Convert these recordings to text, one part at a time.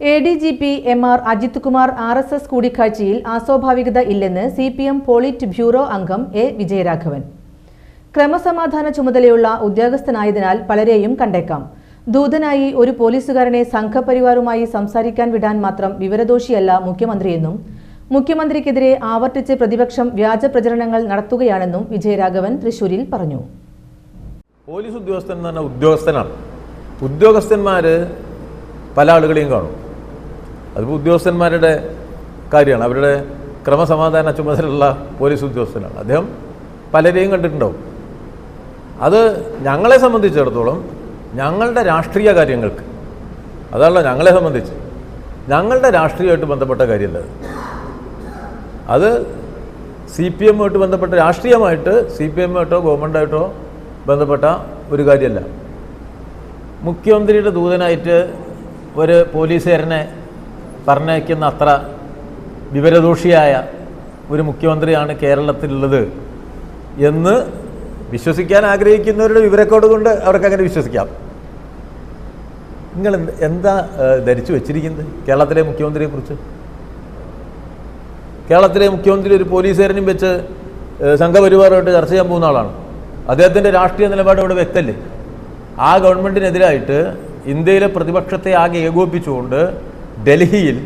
A D G P M R Ajith Kumar R S S കൂടിക്കാഴ്ചയിൽ അസ്വാഭാവികത ഇല്ലെന്ന് C P M polit bureau അംഗം A Vijayaraghavan. ക്രമസമാധാന ചുമതലയുള്ള ഉദ്യോഗസ്ഥനായതിനാൽ പലരെയും കണ്ടേക്കാം. ദൂതനായി ഒരു പോലീസുകാരനെ സംഘപരിവാറുമായി സംസാരിക്കാൻ വിടാൻ മാത്രം വിവരദോഷിയല്ല മുഖ്യമന്ത്രിയെന്നും മുഖ്യമന്ത്രിക്കെതിരെ ആവർത്തിച്ച് പ്രതിപക്ഷം വ്യാജ പ്രചരണങ്ങൾ നടത്തുകയാണെന്നും വിജയരാഘവൻ തൃശൂരിൽ പറഞ്ഞു. പോലീസ് ഉദ്യോഗസ്ഥൻ എന്ന് ഉദ്യോഗസ്ഥനാണ്. പല ആളുകളെയും കാണും. അതിപ്പോൾ ഉദ്യോഗസ്ഥന്മാരുടെ കാര്യമാണ്. അവരുടെ ക്രമസമാധാന ചുമതലയുള്ള പോലീസ് ഉദ്യോഗസ്ഥനാണ്. അദ്ദേഹം പലരെയും കണ്ടിട്ടുണ്ടാവും. അത് ഞങ്ങളെ സംബന്ധിച്ചിടത്തോളം ഞങ്ങളുടെ രാഷ്ട്രീയ കാര്യങ്ങൾക്ക് അതല്ല ഞങ്ങളെ സംബന്ധിച്ച് ഞങ്ങളുടെ രാഷ്ട്രീയമായിട്ട് ബന്ധപ്പെട്ട കാര്യമല്ല അത്. അത് സി പി എമ്മുമായിട്ട് ബന്ധപ്പെട്ട രാഷ്ട്രീയമായിട്ട് സി പി എമ്മുമായിട്ടോ ഗവൺമെന്റായിട്ടോ ബന്ധപ്പെട്ട ഒരു കാര്യമല്ല. മുഖ്യമന്ത്രിയുടെ ദൂതനായിട്ട് ഒരു പോലീസുകാരനെ പറഞ്ഞയക്കുന്ന അത്ര വിവരദോഷിയായ ഒരു മുഖ്യമന്ത്രിയാണ് കേരളത്തിലുള്ളത് എന്ന് വിശ്വസിക്കാൻ ആഗ്രഹിക്കുന്നവരുടെ വിവരക്കോട് കൊണ്ട് അവർക്ക് അങ്ങനെ വിശ്വസിക്കാം. നിങ്ങൾ എന്താ ധരിച്ചു വെച്ചിരിക്കുന്നത് കേരളത്തിലെ മുഖ്യമന്ത്രിയെക്കുറിച്ച് കേരളത്തിലെ മുഖ്യമന്ത്രി ഒരു പോലീസുകാരനും വെച്ച് സംഘപരിവാറുമായിട്ട് ചർച്ച ചെയ്യാൻ പോകുന്ന ആളാണ്. അദ്ദേഹത്തിന്റെ രാഷ്ട്രീയ നിലപാട് ഇവിടെ വ്യക്തമല്ലേ ആ ഗവൺമെന്റിനെതിരായിട്ട് ഇന്ത്യയിലെ പ്രതിപക്ഷത്തെ ആകെ ഏകോപിപ്പിച്ചുകൊണ്ട് ഡൽഹിയിൽ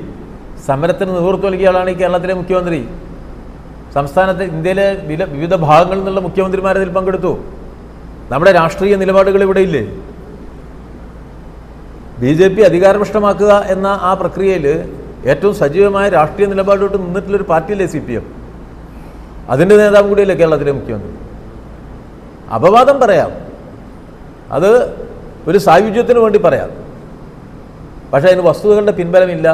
സമരത്തിന് നേതൃത്വം നൽകിയ ആളാണ് ഈ കേരളത്തിലെ മുഖ്യമന്ത്രി. സംസ്ഥാനത്തെ ഇന്ത്യയിലെ വിവിധ ഭാഗങ്ങളിൽ നിന്നുള്ള മുഖ്യമന്ത്രിമാരെ അതിൽ പങ്കെടുത്തു. നമ്മുടെ രാഷ്ട്രീയ നിലപാടുകൾ ഇവിടെ ഇല്ലേ? ബി ജെ പി അധികാരഭ്രഷ്ടമാക്കുക എന്ന ആ പ്രക്രിയയിൽ ഏറ്റവും സജീവമായ രാഷ്ട്രീയ നിലപാടോട്ട് നിന്നിട്ടുള്ളൊരു പാർട്ടിയല്ലേ സി പി എം? അതിന്റെ നേതാവ് കൂടിയല്ലേ കേരളത്തിലെ മുഖ്യമന്ത്രി? അപവാദം പറയാം. അത് ഒരു സായുജ്യത്തിന് വേണ്ടി പറയാം. പക്ഷേ അതിന് വസ്തുതകളുടെ പിൻബലമില്ല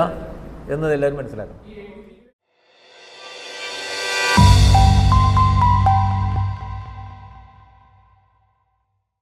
എന്നത് എല്ലാവരും മനസ്സിലാക്കണം.